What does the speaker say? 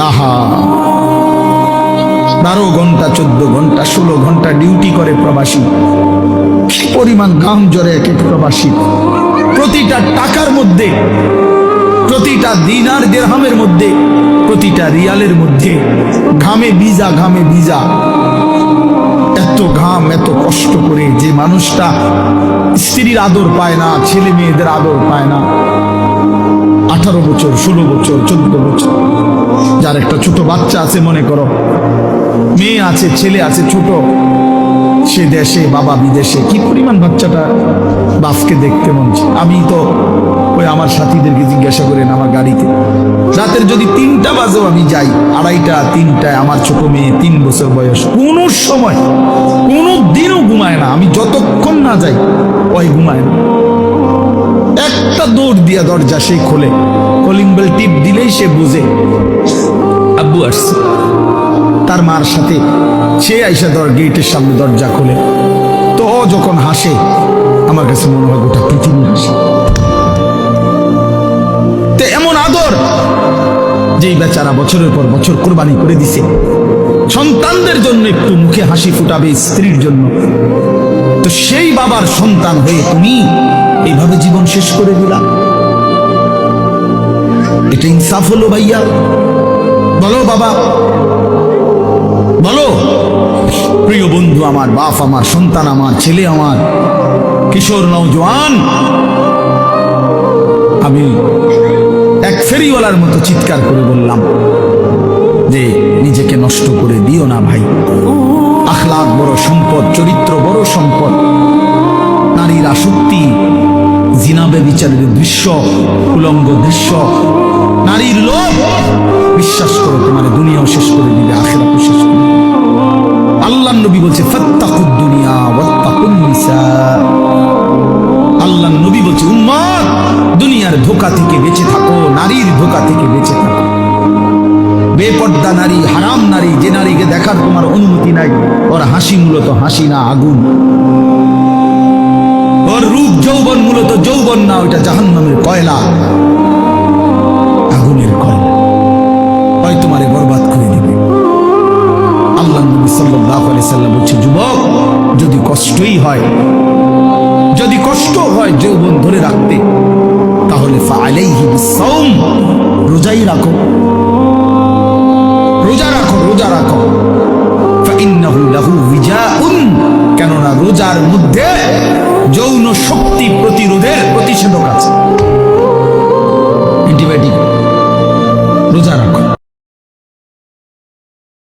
আহা বারো ঘণ্টা, চোদ্দ ঘণ্টা, ষোলো ঘণ্টা ডিউটি করে প্রবাসী। কি পরিমাণ ঘাম জরে এক এক প্রবাসী। প্রতিটা টাকার মধ্যে, প্রতিটা দিনার দেড়হামের মধ্যে, প্রতিটা রিয়ালের মধ্যে ঘামে ভিজা ঘামে ভিজা। এত ঘাম, এত কষ্ট করে যে মানুষটা স্ত্রীর আদর পায় না, ছেলে মেয়েদের আদর পায় না। আঠারো বছর, ষোলো বছর, চোদ্দ বছর। যার একটা ছোট বাচ্চা আছে, মনে করো। মেয়ে আছে, ছেলে আছে, ছোট। সে দেশে, বাবা বিদেশে, কি পরিমাণ বাচ্চাটা বাপকে দেখতে মন আমি তো ওই আমার সাথীদেরকে জিজ্ঞাসা করেন আমার গাড়িতে। রাতের যদি তিনটা বাজেও আমি যাই, আড়াইটা, তিনটায় আমার ছোট মেয়ে তিন বছর বয়স, কোনো সময়, কোনো দিনও ঘুমায় না। আমি যতক্ষণ না যাই, ওই ঘুমায় না। দৌড় দিয়া দরজা সে খোলে। কলিং বেল টিপ দিলেই সে বুঝে। আব্বু আসছে। তার মার সাথে সে আইসা দর গেটের সামনে দরজা খোলে। তো যখন হাসে, আমার কাছে মনে হয় গোটা পৃথিবী হাসে। এমন আদর, যেই বেচারা বছরের পর বছর কোরবানি করে দিছে। সন্তানদের জন্য একটু মুখে হাসি ফুটাবে স্ত্রীর জন্য। তো সেই বাবার সন্তান হয়ে তুমি এইভাবে জীবন শেষ করে দিলা। এটা ইনসাফ হলো ভাইয়া। বলো বাবা। বলো। প্রিয় বন্ধু আমার, বাপ আমার, সন্তান আমার, ছেলে আমার, কিশোর নৌজওয়ান আমি এক ফেরিওয়ালার মতো চিৎকার করে বললাম যে, নিজেকে নষ্ট করে দিও না ভাই। আখলাক বড় সম্পদ, চরিত্র বড় সম্পদ। নারীর আসক্তি জিনাবে বিচারের দৃশ্য, উলঙ্গ দৃশ্য। নারীর লোভ, বিশ্বাস করো তোমার দুনিয়াও শেষ করে দিবে, আখেরাতও শেষ করে আল্লাহ নবী বলছে, ফাত্তাকুদ দুনিয়া ওয়াত্তাকুন নিসা। আল্লাহ নবী বলছে, উম্মত, দুনিয়ার ধোকা থেকে বেঁচে থাকো, নারীর ধোকা থেকে বেঁচে থাকো। বেপর্দা নারী, হারাম নারী, যে নারীকে দেখার তোমার অনুমতি নাই, ওর হাসি মূলত হাসি না আগুন। ওর রূপ যৌবন মূলত যৌবন না, ওইটা জাহান্নামের কয়লা। আগুনের কয়লা। হয় তোমারে বরবাদ করে দিবে। আল্লাহ নবী আলাইহি সাল্লাম বলছে যুবক, যদি কষ্টই হয়, যদি কষ্ট হয় যৌবন ধরে রাখতে, তাহলে রোজাই রাখো। রোজার মধ্যে যৌন শক্তি প্রতিরোধের প্রতিষেধক আছে।